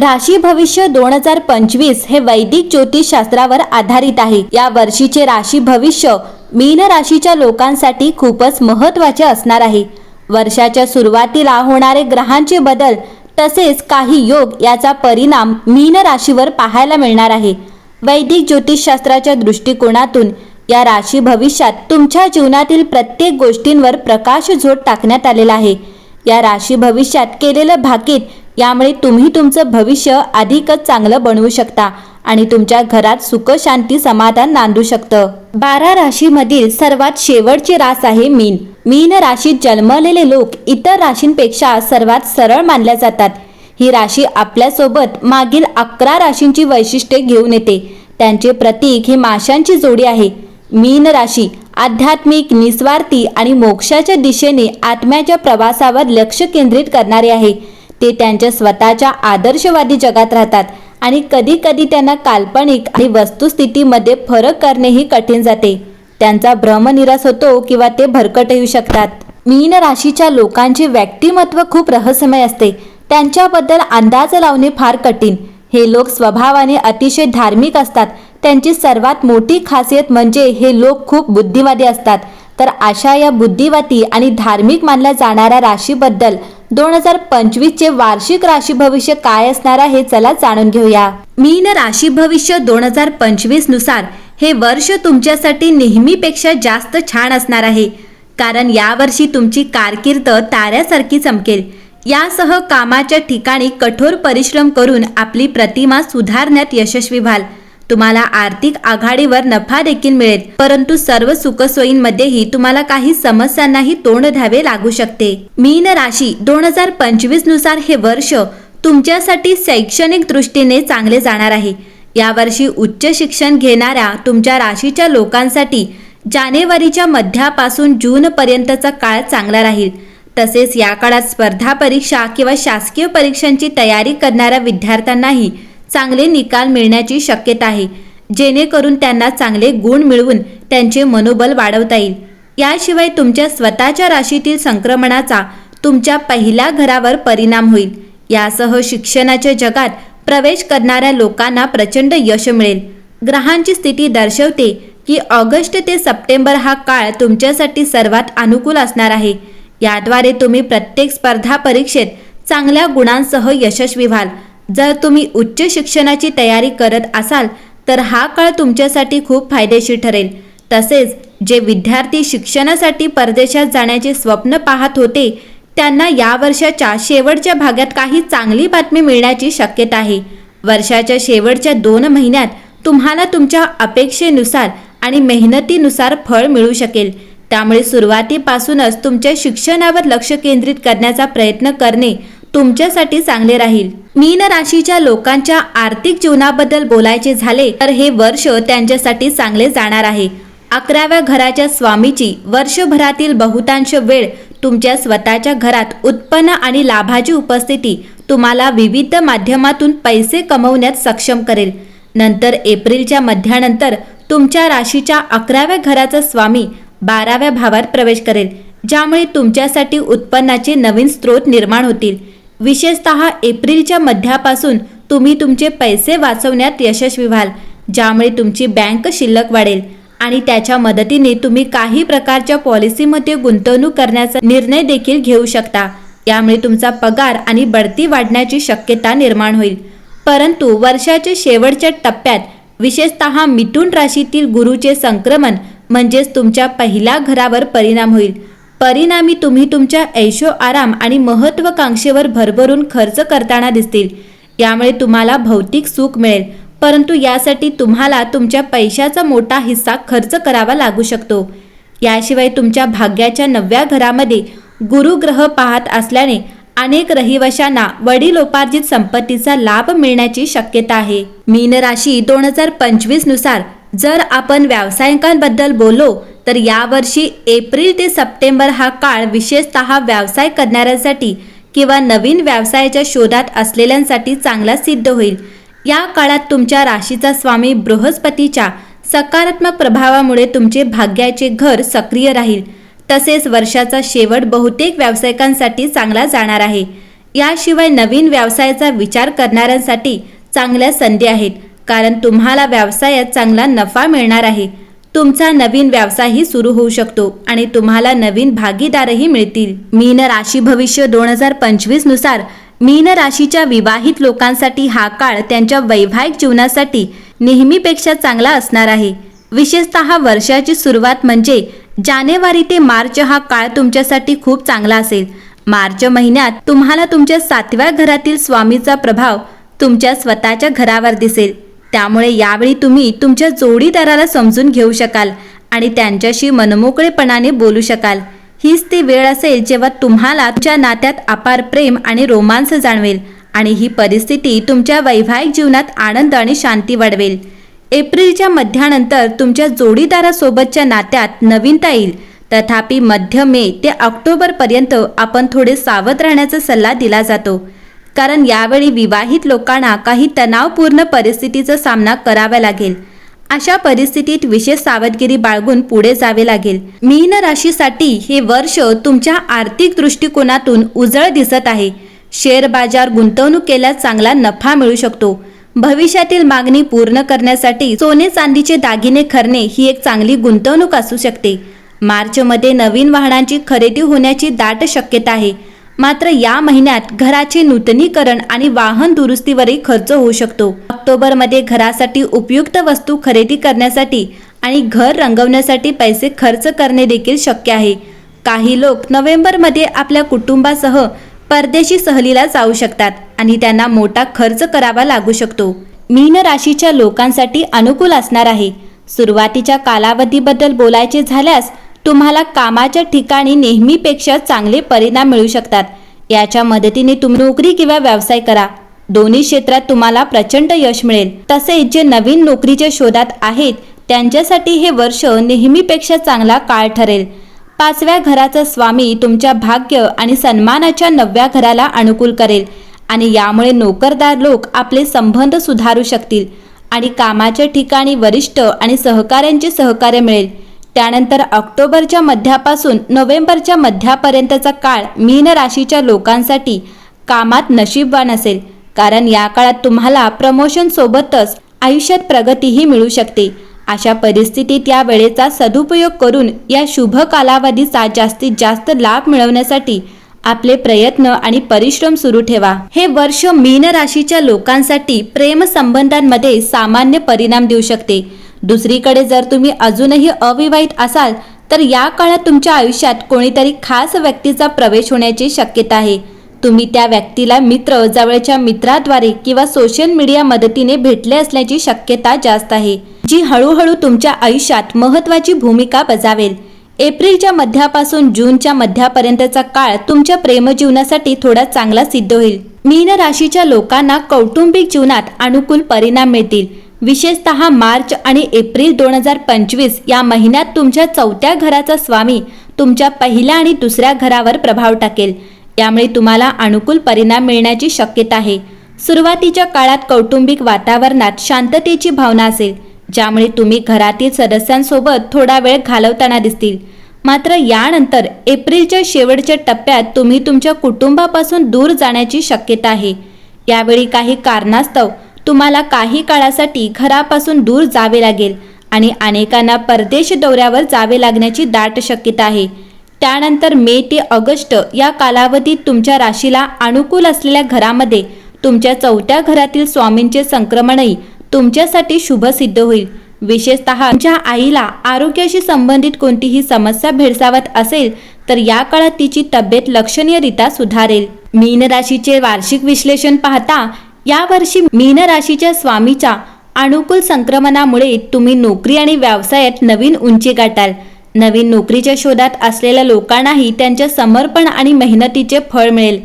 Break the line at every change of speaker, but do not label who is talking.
राशी भविष्य दोन हजार पंचवीस हे वैदिक ज्योतिषशास्त्रावर आधारित आहे. या वर्षीचे राशी भविष्य मीन राशीच्या लोकांसाठी खूपच महत्त्वाचे असणार आहे. वर्षाच्या सुरुवातीला होणारे ग्रहांचे बदल तसेच काही योग याचा परिणाम मीन राशीवर पाहायला मिळणार आहे. वैदिक ज्योतिषशास्त्राच्या दृष्टिकोनातून या राशी भविष्यात तुमच्या जीवनातील प्रत्येक गोष्टींवर प्रकाश झोत टाकण्यात आलेला आहे. या राशी भविष्यात केलेलं भाकीत यामुळे तुम्ही तुमचं भविष्य अधिकच चांगलं बनवू शकता आणि तुमच्या घरात सुख शांती समाधान नांदू शकतं. बारा राशीमधील सर्वात शेवटची रास आहे मीन. मीन राशीत जन्मलेले लोक इतर राशींपेक्षा सर्वात सरळ मानल्या जातात. ही राशी आपल्यासोबत मागील अकरा राशींची वैशिष्ट्ये घेऊन येते. त्यांचे प्रतीक ही माशांची जोडी आहे. मीन राशी आध्यात्मिक निस्वार्थी आणि मोक्षाच्या दिशेने आत्म्याच्या प्रवासावर लक्ष केंद्रित करणारे आहे. ते त्यांच्या स्वतःच्या आदर्शवादी जगात राहतात आणि कधी कधी त्यांना काल्पनिक आणि वस्तुस्थितीमध्ये फरक करणेही कठीण जाते. त्यांचा भ्रमनिरास होतो किंवा ते भरकट येऊ शकतात. मीन राशीच्या लोकांचे व्यक्तिमत्व खूप रहस्यमय असते. त्यांच्याबद्दल अंदाज लावणे फार कठीण. हे लोक स्वभावाने अतिशय धार्मिक असतात. त्यांची सर्वात मोठी खासियत म्हणजे हे लोक खूप बुद्धिवादी असतात. तर अशा या बुद्धिवाती आणि धार्मिक मानल्या जाणाऱ्या राशीबद्दल दोन हजार पंचवीसचे वार्षिक राशी भविष्य काय असणार आहे चला जाणून घेऊया. मीन राशी भविष्य दोन हजार पंचवीसनुसार हे वर्ष तुमच्यासाठी नेहमीपेक्षा जास्त छान असणार आहे. कारण यावर्षी तुमची कारकीर्द ताऱ्यासारखी चमकेल. यासह कामाच्या ठिकाणी कठोर परिश्रम करून आपली प्रतिमा सुधारण्यात यशस्वी व्हाल. तुम्हाला आर्थिक आघाडीवर नफा देखील मिळेल परंतु सर्व सुखसोयींमध्येही तुम्हाला काही समस्यांनाही तोंड द्यावे लागू शकते. मीन राशी दोन हजार पंचवीसनुसार हे वर्ष तुमच्यासाठी शैक्षणिक दृष्टीने चांगले जाणार आहे. यावर्षी उच्च शिक्षण घेणाऱ्या तुमच्या राशीच्या लोकांसाठी जानेवारीच्या मध्यापासून जूनपर्यंतचा काळ चांगला राहील. तसेच या काळात स्पर्धा परीक्षा किंवा शासकीय परीक्षांची तयारी करणाऱ्या विद्यार्थ्यांनाही चांगले निकाल मिळण्याची शक्यता आहे. जेणेकरून त्यांना चांगले गुण मिळवून त्यांचे मनोबल वाढवता येईल. याशिवाय तुमच्या स्वतःच्या राशीतील संक्रमणाचा तुमच्या पहिल्या घरावर परिणाम होईल. यासह शिक्षणाच्या जगात प्रवेश करणाऱ्या लोकांना प्रचंड यश मिळेल. ग्रहांची स्थिती दर्शवते की ऑगस्ट ते सप्टेंबर हा काळ तुमच्यासाठी सर्वात अनुकूल असणार आहे. याद्वारे तुम्ही प्रत्येक स्पर्धा परीक्षेत चांगल्या गुणांसह यशस्वी व्हाल. जर तुम्ही उच्च शिक्षणाची तयारी करत असाल तर हा काळ तुमच्यासाठी खूप फायदेशीर ठरेल. तसेच जे विद्यार्थी शिक्षणासाठी परदेशात जाण्याचे स्वप्न पाहत होते त्यांना या वर्षाच्या शेवटच्या भागात काही चांगली बातमी मिळण्याची शक्यता आहे. वर्षाच्या शेवटच्या दोन महिन्यात तुम्हाला तुमच्या अपेक्षेनुसार आणि मेहनतीनुसार फळ मिळू शकेल. त्यामुळे सुरुवातीपासूनच तुमच्या शिक्षणावर लक्ष केंद्रित करण्याचा प्रयत्न करणे तुमच्यासाठी चांगले राहील. मीन राशीच्या लोकांच्या आर्थिक जीवनाबद्दल बोलायचे झाले तर हे वर्ष त्यांच्यासाठी चांगले जाणार आहे. अकराव्या घराच्या स्वामीची वर्षभरातील बहुतांश वेळ तुमच्या स्वतःच्या घरात उत्पन्न आणि लाभाची उपस्थिती तुम्हाला विविध माध्यमातून पैसे कमवण्यात सक्षम करेल. नंतर एप्रिलच्या मध्यानंतर तुमच्या राशीच्या अकराव्या घराचा स्वामी बाराव्या भावात प्रवेश करेल ज्यामुळे तुमच्यासाठी उत्पन्नाचे नवीन स्रोत निर्माण होतील. विशेषतः एप्रिलच्या मध्यापासून तुम्ही तुमचे पैसे वाचवण्यात यशस्वी व्हाल ज्यामुळे तुमची बँक शिल्लक वाढेल आणि त्याच्या मदतीने तुम्ही काही प्रकारच्या पॉलिसीमध्ये गुंतवणूक करण्याचा निर्णय देखील घेऊ शकता. यामुळे तुमचा पगार आणि बढती वाढण्याची शक्यता निर्माण होईल. परंतु वर्षाच्या शेवटच्या टप्प्यात विशेषतः मिथुन राशीतील गुरुचे संक्रमण म्हणजेच तुमच्या पहिल्या घरावर परिणाम होईल. परिणामी तुम्ही तुमच्या ऐशो आराम आणि महत्वाकांक्षेवर भरभरून खर्च करताना दिसतील. यामुळे तुम्हाला भौतिक सुख मिळेल. परंतु यासाठी तुम्हाला तुमच्या पैशाचा मोठा हिस्सा खर्च करावा लागू शकतो. याशिवाय तुमच्या भाग्याच्या नवव्या घरामध्ये गुरुग्रह पाहत असल्याने अनेक रहिवाशांना वडिलोपार्जित संपत्तीचा लाभ मिळण्याची शक्यता आहे. मीन राशी दोन हजार पंचवीसनुसार जर आपण व्यावसायिकांबद्दल बोललो तर यावर्षी एप्रिल ते सप्टेंबर हा काळ विशेषतः व्यवसाय करणाऱ्यांसाठी किंवा नवीन व्यवसायाच्या शोधात असलेल्यांसाठी चांगला सिद्ध होईल. या काळात तुमच्या राशीचा स्वामी बृहस्पतीच्या सकारात्मक प्रभावामुळे तुमचे भाग्याचे घर सक्रिय राहील. तसेच वर्षाचा शेवट बहुतेक व्यावसायिकांसाठी चांगला जाणार आहे. याशिवाय नवीन व्यवसायाचा विचार करणाऱ्यांसाठी चांगल्या संधी आहेत. कारण तुम्हाला व्यवसायात चांगला नफा मिळणार आहे. तुमचा नवीन व्यवसायही सुरू होऊ शकतो आणि तुम्हाला नवीन भागीदारही मिळतील. मीन राशी भविष्य दोन हजार पंचवीसनुसार. मीन राशीच्या विवाहित लोकांसाठी हा काळ त्यांच्या वैवाहिक जीवनासाठी नेहमीपेक्षा चांगला असणार आहे. विशेषतः वर्षाची सुरुवात म्हणजे जानेवारी ते मार्च हा काळ तुमच्यासाठी खूप चांगला असेल. मार्च महिन्यात तुम्हाला तुमच्या सातव्या घरातील स्वामीचा प्रभाव तुमच्या स्वतःच्या घरावर दिसेल. त्यामुळे यावेळी तुम्ही तुमच्या जोडीदाराला समजून घेऊ शकाल आणि त्यांच्याशी मनमोकळेपणाने बोलू शकाल. हीच ती वेळ असेल जेव्हा तुम्हाला तुमच्या नात्यात अपार प्रेम आणि रोमांस जाणवेल आणि ही परिस्थिती तुमच्या वैवाहिक जीवनात आनंद आणि शांती वाढवेल. एप्रिलच्या मध्यानंतर तुमच्या जोडीदारासोबतच्या नात्यात नवीनता येईल. तथापि मध्य मे ते ऑक्टोबरपर्यंत आपण थोडे सावध राहण्याचा सल्ला दिला जातो. कारण यावेळी विवाहित लोकांना काही तणावपूर्ण परिस्थितीचा सामना करावा लागेल. अशा परिस्थितीत विशेष सावधगिरी बाळगून पुढे जावे लागेल. मीन राशीसाठी हे वर्ष तुमच्या आर्थिक दृष्टिकोनातून उजळ दिसत आहे. शेअर बाजार गुंतवणूक केल्यास चांगला नफा मिळू शकतो. भविष्यातील मागणी पूर्ण करण्यासाठी सोने चांदीचे दागिने खरणे ही एक चांगली गुंतवणूक असू शकते. मार्चमध्ये नवीन वाहनांची खरेदी होण्याची दाट शक्यता आहे. मात्र या महिन्यात घराचे नूतनीकरण आणि वाहन दुरुस्तीवरही खर्च होऊ शकतो. ऑक्टोबरमध्ये घरासाठी उपयुक्त वस्तू खरेदी करण्यासाठी आणि घर रंगवण्यासाठी पैसे खर्च करणे देखील शक्य आहे. काही लोक नोव्हेंबरमध्ये आपल्या कुटुंबासह परदेशी सहलीला जाऊ शकतात आणि त्यांना मोठा खर्च करावा लागू शकतो. मीन राशीच्या लोकांसाठी अनुकूल असणार आहे. सुरुवातीच्या कालावधीबद्दल बोलायचे झाल्यास तुम्हाला कामाच्या ठिकाणी नेहमीपेक्षा चांगले परिणाम मिळू शकतात. याच्या मदतीने तुम्ही नोकरी किंवा व्यवसाय करा. दोन्ही क्षेत्रात तुम्हाला प्रचंड यश मिळेल. तसेच जे नवीन नोकरीच्या शोधात आहेत त्यांच्यासाठी हे वर्ष नेहमीपेक्षा चांगला काळ ठरेल. पाचव्या घराचा स्वामी तुमच्या भाग्य आणि सन्मानाच्या नवव्या घराला अनुकूल करेल आणि यामुळे नोकरदार लोक आपले संबंध सुधारू शकतील आणि कामाच्या ठिकाणी वरिष्ठ आणि सहकाऱ्यांचे सहकार्य मिळेल. त्यानंतर ऑक्टोबरच्या मध्यापासून नोव्हेंबरच्या मध्यापर्यंतचा काळ मीन राशीच्या लोकांसाठी कामात नशीबवान असेल. कारण या काळात तुम्हाला प्रमोशन सोबतच आयुष्यात प्रगतीही मिळू शकते. अशा परिस्थितीत या वेळेचा सदुपयोग करून या शुभ कालावधीचा जास्तीत जास्त लाभ मिळवण्यासाठी आपले प्रयत्न आणि परिश्रम सुरू ठेवा. हे वर्ष मीन राशीच्या लोकांसाठी प्रेम संबंधांमध्ये सामान्य परिणाम देऊ शकते. दुसरीकडे जर तुम्ही अजूनही अविवाहित असाल तर या काळात तुमच्या आयुष्यात कोणीतरी खास व्यक्तीचा प्रवेश होण्याची शक्यता आहे. तुम्ही त्या व्यक्तीला मित्र जवळच्या मित्राद्वारे किंवा सोशल मीडिया मदतीने भेटले असल्याची शक्यता जास्त आहे जी हळूहळू तुमच्या आयुष्यात महत्वाची भूमिका बजावेल. एप्रिलच्या मध्यापासून जूनच्या मध्यापर्यंतचा काळ तुमच्या प्रेमजीवनासाठी थोडा चांगला सिद्ध होईल. मीन राशीच्या लोकांना कौटुंबिक जीवनात अनुकूल परिणाम मिळतील. विशेषतः मार्च आणि एप्रिल दोन हजार पंचवीस या महिन्यात तुमच्या चौथ्या घराचा स्वामी तुमच्या पहिल्या आणि दुसऱ्या घरावर प्रभाव टाकेल. यामुळे तुम्हाला अनुकूल परिणाम मिळण्याची शक्यता आहे. सुरुवातीच्या काळात कौटुंबिक वातावरणात शांततेची भावना असेल ज्यामुळे तुम्ही घरातील सदस्यांसोबत थोडा वेळ घालवताना दिसतील. मात्र यानंतर एप्रिलच्या शेवटच्या टप्प्यात तुम्ही तुमच्या कुटुंबापासून दूर जाण्याची शक्यता आहे. यावेळी काही कारणास्तव तुम्हाला काही काळासाठी घरापासून दूर जावे लागेल आणि अनेकांना परदेश दौऱ्यावर जावे लागण्याची दाट शक्यता आहे. त्यानंतर मे ते ऑगस्ट या कालावधीत तुमच्या राशीला अनुकूल असलेल्या घरामध्ये तुमच्या चौथ्या घरातील स्वामींचे संक्रमणही तुमच्यासाठी शुभ सिद्ध होईल. विशेषतः तुमच्या आईला आरोग्याशी संबंधित कोणतीही समस्या भेडसावत असेल तर या काळात तिची तब्येत लक्षणीयरित्या सुधारेल. मीन राशीचे वार्षिक विश्लेषण पाहता यावर्षी मीन राशीच्या स्वामीच्या अनुकूल संक्रमणामुळे तुम्ही नोकरी आणि व्यवसायात नवीन उंची गाठाल. नवीन नोकरीच्या शोधात असलेल्या लोकांनाही त्यांच्या समर्पण आणि मेहनतीचे फळ मिळेल.